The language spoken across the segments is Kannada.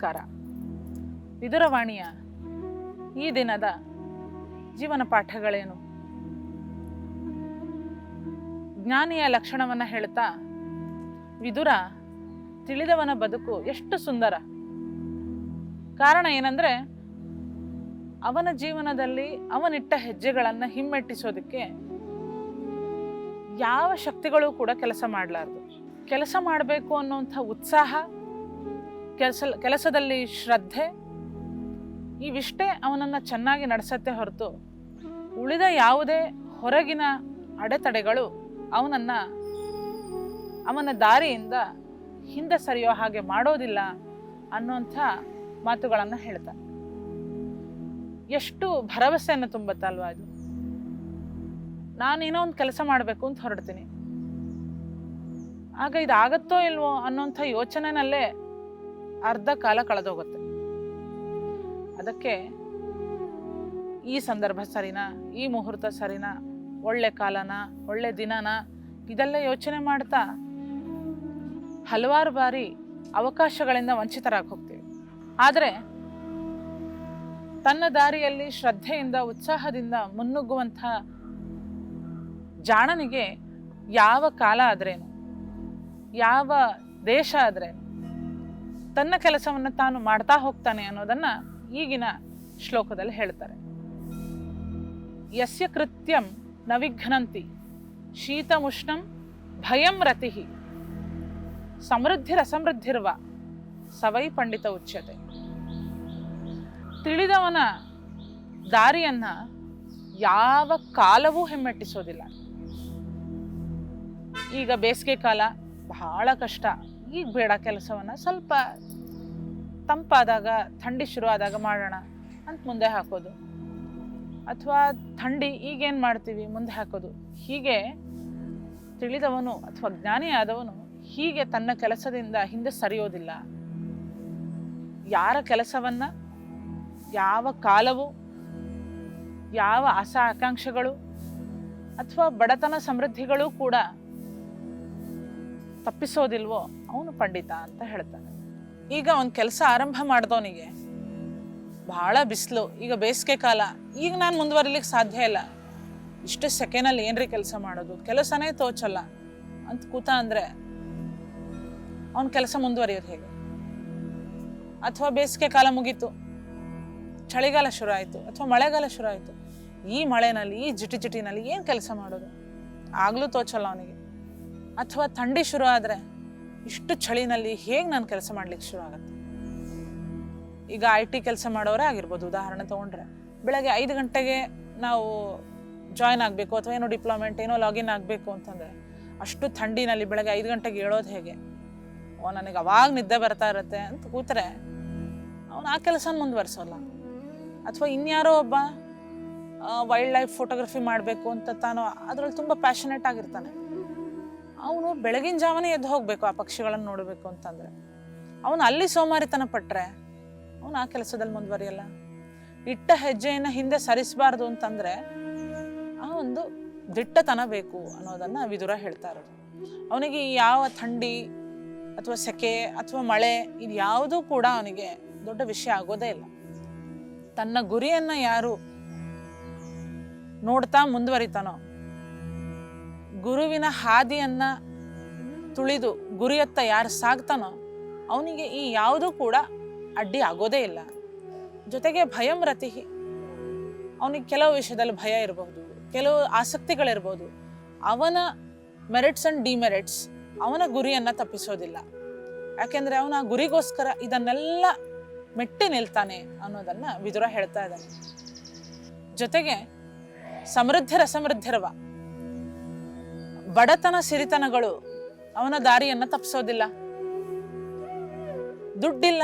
ನಮಸ್ಕಾರ. ವಿದುರವಾಣಿಯ ಈ ದಿನದ ಜೀವನ ಪಾಠಗಳೇನು? ಜ್ಞಾನಿಯ ಲಕ್ಷಣವನ್ನು ಹೇಳ್ತಾ ವಿದುರ ತಿಳಿದವನ ಬದುಕು ಎಷ್ಟು ಸುಂದರ. ಕಾರಣ ಏನಂದ್ರೆ ಅವನ ಜೀವನದಲ್ಲಿ ಅವನಿಟ್ಟ ಹೆಜ್ಜೆಗಳನ್ನು ಹಿಮ್ಮೆಟ್ಟಿಸೋದಕ್ಕೆ ಯಾವ ಶಕ್ತಿಗಳು ಕೂಡ ಕೆಲಸ ಮಾಡಲಾರ್ದು. ಕೆಲಸ ಮಾಡಬೇಕು ಅನ್ನುವಂಥ ಉತ್ಸಾಹ ಕೆಲಸ, ಕೆಲಸದಲ್ಲಿ ಶ್ರದ್ಧೆ, ಇವಿಷ್ಟೇ ಅವನನ್ನು ಚೆನ್ನಾಗಿ ನಡೆಸತ್ತೆ ಹೊರತು ಉಳಿದ ಯಾವುದೇ ಹೊರಗಿನ ಅಡೆತಡೆಗಳು ಅವನನ್ನು, ಅವನ ದಾರಿಯಿಂದ ಹಿಂದೆ ಸರಿಯೋ ಹಾಗೆ ಮಾಡೋದಿಲ್ಲ ಅನ್ನುವಂಥ ಮಾತುಗಳನ್ನು ಹೇಳ್ತಾನೆ ಎಷ್ಟು ಭರವಸೆಯನ್ನು ತುಂಬತ್ತಲ್ವ ಅದು ಏನೋ ಒಂದು ಕೆಲಸ ಮಾಡಬೇಕು ಅಂತ ಹೊರಡ್ತೀನಿ. ಆಗ ಇದಾಗತ್ತೋ ಇಲ್ವೋ ಅನ್ನೋಂಥ ಯೋಚನೆನಲ್ಲೇ ಅರ್ಧ ಕಾಲ ಕಳೆದೋಗುತ್ತೆ. ಅದಕ್ಕೆ ಈ ಸಂದರ್ಭ ಸರಿನಾ? ಈ ಮುಹೂರ್ತ ಸರಿನಾ? ಒಳ್ಳೆ ಕಾಲನ? ಒಳ್ಳೆ ದಿನನ? ಇದೆಲ್ಲ ಯೋಚನೆ ಮಾಡ್ತಾ ಹಲವಾರು ಬಾರಿ ಅವಕಾಶಗಳಿಂದ ವಂಚಿತರಾಗಿ ಹೋಗ್ತೀವಿ. ಆದರೆ ತನ್ನ ದಾರಿಯಲ್ಲಿ ಶ್ರದ್ಧೆಯಿಂದ, ಉತ್ಸಾಹದಿಂದ ಮುನ್ನುಗ್ಗುವಂಥ ಜಾಣನಿಗೆ ಯಾವ ಕಾಲ ಆದ್ರೇನು? ಯಾವ ದೇಶ ಆದ್ರೇನು? ತನ್ನ ಕೆಲಸವನ್ನು ತಾನು ಮಾಡ್ತಾ ಹೋಗ್ತಾನೆ ಅನ್ನೋದನ್ನ ಈಗಿನ ಶ್ಲೋಕದಲ್ಲಿ ಹೇಳ್ತಾರೆ. ಯಸ್ಯ ಕೃತ್ಯಂ ನ ವಿಘ್ನಂತಿ ಉಷ್ಣಂ ಭಯಂ ರತಿ ಸಮೃದ್ಧಿರಸಮೃದ್ಧಿರ್ವ, ಸವೈ ಪಂಡಿತ ಉಚ್ಯತೆ. ತಿಳಿದವನ ದಾರಿಯನ್ನ ಯಾವ ಕಾಲವೂ ಹೆಮ್ಮೆಟ್ಟಿಸೋದಿಲ್ಲ. ಈಗ ಬೇಸಿಗೆ ಕಾಲ ಬಹಳ ಕಷ್ಟ. ಈಗ ಬೇಡ ಕೆಲಸವನ್ನು ಸ್ವಲ್ಪ ತಂಪಾದಾಗ, ಥಂಡಿ ಶುರು ಆದಾಗ ಮಾಡೋಣ ಅಂತ ಮುಂದೆ ಹಾಕೋದು. ಅಥವಾ ಥಂಡಿ ಈಗೇನು ಮಾಡ್ತೀವಿ? ಮುಂದೆ ಹಾಕೋದು. ಹೀಗೆ ತಿಳಿದವನು ಅಥವಾ ಜ್ಞಾನಿಯಾದವನು ಹೀಗೆ ತನ್ನ ಕೆಲಸದಿಂದ ಹಿಂದೆ ಸರಿಯೋದಿಲ್ಲ. ಯಾರ ಕೆಲಸವನ್ನು, ಯಾವ ಕಾಲವು, ಯಾವ ಆಸಾ ಆಕಾಂಕ್ಷೆಗಳು ಅಥವಾ ಬಡತನ ಸಮೃದ್ಧಿಗಳು ಕೂಡ ತಪ್ಪಿಸೋದಿಲ್ವೋ ಅವನು ಪಂಡಿತ ಅಂತ ಹೇಳ್ತಾನೆ. ಈಗ ಒಂದು ಕೆಲಸ ಆರಂಭ ಮಾಡ್ದವನಿಗೆ ಬಹಳ ಬಿಸಿಲು. ಈಗ ಬೇಸಿಗೆ ಕಾಲ. ಈಗ ನಾನು ಮುಂದುವರಿಲಿಕ್ಕೆ ಸಾಧ್ಯ ಇಲ್ಲ. ಇಷ್ಟು ಸೆಕೆಂಡಲ್ಲಿ ಏನ್ರಿ ಕೆಲಸ ಮಾಡೋದು? ಕೆಲಸನೇ ತೋಚಲ್ಲ ಅಂತ ಕೂತ ಅಂದ್ರೆ ಅವನ ಕೆಲಸ ಮುಂದುವರಿಯೋದು ಹೇಗೆ? ಅಥವಾ ಬೇಸಿಗೆ ಕಾಲ ಮುಗೀತು, ಚಳಿಗಾಲ ಶುರು ಆಯಿತು, ಅಥವಾ ಮಳೆಗಾಲ ಶುರು ಆಯಿತು, ಈ ಮಳೆನಲ್ಲಿ, ಈ ಜಿಟಿ ಜಿಟಿನಲ್ಲಿ ಏನು ಕೆಲಸ ಮಾಡೋದು? ಆಗಲೂ ತೋಚಲ್ಲ ಅವನಿಗೆ. ಅಥವಾ ಥಂಡಿ ಶುರು ಆದರೆ ಇಷ್ಟು ಚಳಿನಲ್ಲಿ ಹೇಗೆ ನಾನು ಕೆಲಸ ಮಾಡ್ಲಿಕ್ಕೆ ಶುರು ಆಗುತ್ತೆ? ಈಗ ಐ ಟಿ ಕೆಲಸ ಮಾಡೋರೇ ಆಗಿರ್ಬೋದು, ಉದಾಹರಣೆ ತೊಗೊಂಡ್ರೆ. ಬೆಳಗ್ಗೆ ಐದು ಗಂಟೆಗೆ ನಾವು ಜಾಯ್ನ್ ಆಗಬೇಕು ಅಥವಾ ಏನೋ ಡಿಪ್ಲೊಮೆಂಟ್ ಏನೋ ಲಾಗಿನ್ ಆಗಬೇಕು ಅಂತಂದರೆ ಅಷ್ಟು ಥಂಡಿನಲ್ಲಿ ಬೆಳಗ್ಗೆ ಐದು ಗಂಟೆಗೆ ಹೇಳೋದು ಹೇಗೆ? ಓ, ನನಗೆ ಅವಾಗ ನಿದ್ದೆ ಬರ್ತಾ ಇರುತ್ತೆ ಅಂತ ಕೂತ್ರೆ ಅವನು ಆ ಕೆಲಸನ ಮುಂದುವರಿಸೋಲ್ಲ. ಅಥವಾ ಇನ್ಯಾರೋ ಒಬ್ಬ ವೈಲ್ಡ್ ಲೈಫ್ ಫೋಟೋಗ್ರಫಿ ಮಾಡಬೇಕು ಅಂತ ತಾನು ಅದರಲ್ಲಿ ತುಂಬ ಪ್ಯಾಷನೇಟ್ ಆಗಿರ್ತಾನೆ. ಅವನು ಬೆಳಗಿನ ಜಾವನೇ ಎದ್ದು ಹೋಗಬೇಕು ಆ ಪಕ್ಷಿಗಳನ್ನು ನೋಡಬೇಕು ಅಂತಂದರೆ. ಅವನು ಅಲ್ಲಿ ಸೋಮಾರಿತನ ಪಟ್ಟರೆ ಅವನು ಆ ಕೆಲಸದಲ್ಲಿ ಮುಂದುವರಿಯಲ್ಲ. ಇಟ್ಟ ಹೆಜ್ಜೆಯನ್ನು ಹಿಂದೆ ಸರಿಸಬಾರ್ದು ಅಂತಂದರೆ ಆ ಒಂದು ದಿಟ್ಟತನ ಬೇಕು ಅನ್ನೋದನ್ನ ವಿದುರ ಹೇಳ್ತಾ ಇರೋದು. ಅವನಿಗೆ ಯಾವ ಥಂಡಿ ಅಥವಾ ಸೆಕೆ ಅಥವಾ ಮಳೆ ಇದು ಯಾವುದೂ ಕೂಡ ಅವನಿಗೆ ದೊಡ್ಡ ವಿಷಯ ಆಗೋದೇ ಇಲ್ಲ. ತನ್ನ ಗುರಿಯನ್ನ ಯಾರು ನೋಡ್ತಾ ಮುಂದುವರಿತಾನೋ ಗುರುವಿನ ಹಾದಿಯನ್ನ ತುಳಿದು ಗುರಿಯತ್ತ ಯಾರು ಸಾಗ್ತಾನೋ ಅವನಿಗೆ ಈ ಯಾವುದೂ ಕೂಡ ಅಡ್ಡಿ ಆಗೋದೇ ಇಲ್ಲ. ಜೊತೆಗೆ ಭಯಂ ರತಿ. ಅವನಿಗೆ ಕೆಲವು ವಿಷಯದಲ್ಲಿ ಭಯ ಇರಬಹುದು, ಕೆಲವು ಆಸಕ್ತಿಗಳಿರ್ಬೋದು. ಅವನ ಮೆರಿಟ್ಸ್ ಅಂಡ್ ಡಿಮೆರಿಟ್ಸ್ ಅವನ ಗುರಿಯನ್ನ ತಪ್ಪಿಸೋದಿಲ್ಲ. ಯಾಕೆಂದ್ರೆ ಅವನ ಗುರಿಗೋಸ್ಕರ ಇದನ್ನೆಲ್ಲ ಮೆಟ್ಟಿ ನಿಲ್ತಾನೆ ಅನ್ನೋದನ್ನ ವಿದುರ ಹೇಳ್ತಾ ಇದ್ದಾನೆ. ಜೊತೆಗೆ ಸಮೃದ್ಧಿರ ರಸಮೃದ್ಧಿರವ ಬಡತನ ಸಿರಿತನಗಳು ಅವನ ದಾರಿಯನ್ನ ತಪ್ಪಿಸೋದಿಲ್ಲ ದುಡ್ಡಿಲ್ಲ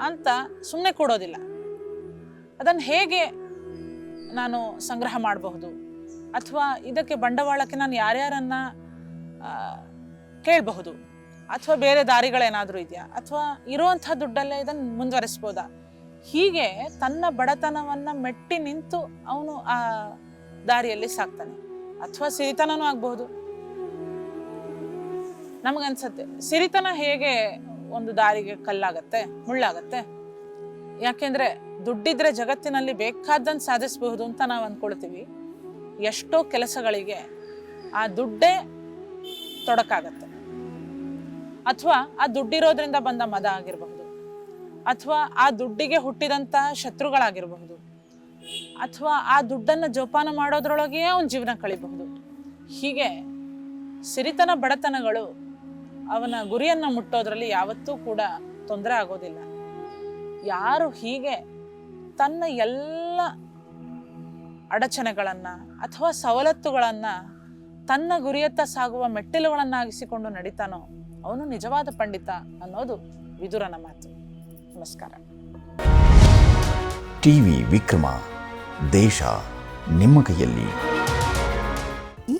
ಅಂತ ಸುಮ್ಮನೆ ಕೊಡೋದಿಲ್ಲ. ಅದನ್ನು ಹೇಗೆ ನಾನು ಸಂಗ್ರಹ ಮಾಡಬಹುದು? ಅಥವಾ ಇದಕ್ಕೆ ಬಂಡವಾಳಕ್ಕೆ ನಾನು ಯಾರ್ಯಾರನ್ನ ಕೇಳಬಹುದು? ಅಥವಾ ಬೇರೆ ದಾರಿಗಳೇನಾದರೂ ಇದೆಯಾ? ಅಥವಾ ಇರುವಂಥ ದುಡ್ಡಲ್ಲೇ ಇದನ್ನು ಮುಂದುವರಿಸ್ಬೋದಾ? ಹೀಗೆ ತನ್ನ ಬಡತನವನ್ನು ಮೆಟ್ಟಿ ನಿಂತು ಅವನು ಆ ದಾರಿಯಲ್ಲಿ ಸಾಕ್ತಾನೆ. ಅಥವಾ ಸಿರಿತನನೂ ಆಗಬಹುದು. ನಮಗನ್ಸತ್ತೆ. ಸಿರಿತನ ಹೇಗೆ ಒಂದು ದಾರಿಗೆ ಕಲ್ಲಾಗತ್ತೆ, ಮುಳ್ಳಾಗತ್ತೆ? ಯಾಕೆಂದ್ರೆ ದುಡ್ಡಿದ್ರೆ ಜಗತ್ತಿನಲ್ಲಿ ಬೇಕಾದ್ದನ್ನು ಸಾಧಿಸಬಹುದು ಅಂತ ನಾವು ಅಂದ್ಕೊಳ್ತೀವಿ ಎಷ್ಟೋ ಕೆಲಸಗಳಿಗೆ ಆ ದುಡ್ಡೇ ತೊಡಕಾಗತ್ತೆ. ಅಥವಾ ಆ ದುಡ್ಡಿರೋದ್ರಿಂದ ಬಂದ ಮದ ಆಗಿರಬಹುದು. ಅಥವಾ ಆ ದುಡ್ಡಿಗೆ ಹುಟ್ಟಿದಂತ ಶತ್ರುಗಳಾಗಿರಬಹುದು. ಅಥವಾ ಆ ದುಡ್ಡನ್ನು ಜೋಪಾನ ಮಾಡೋದ್ರೊಳಗೆ ಒಂದು ಜೀವನ ಕಳಿಬಹುದು. ಹೀಗೆ ಸಿರಿತನ ಬಡತನಗಳು ಅವನ ಗುರಿಯನ್ನು ಮುಟ್ಟೋದ್ರಲ್ಲಿ ಯಾವತ್ತೂ ಕೂಡ ತೊಂದರೆ ಆಗೋದಿಲ್ಲ. ಯಾರು ಹೀಗೆ ತನ್ನ ಎಲ್ಲ ಅಡಚಣೆಗಳನ್ನು ಅಥವಾ ಸವಲತ್ತುಗಳನ್ನು ತನ್ನ ಗುರಿಯತ್ತ ಸಾಗುವ ಮೆಟ್ಟಿಲುಗಳನ್ನಾಗಿಸಿಕೊಂಡು ನಡೀತಾನೋ ಅವನು ನಿಜವಾದ ಪಂಡಿತ ಅನ್ನೋದು ವಿದುರನ ಮಾತು. ನಮಸ್ಕಾರ. ಟಿವಿ ವಿಕ್ರಮ, ದೇಶ ನಿಮ್ಮ ಕೈಯಲ್ಲಿ.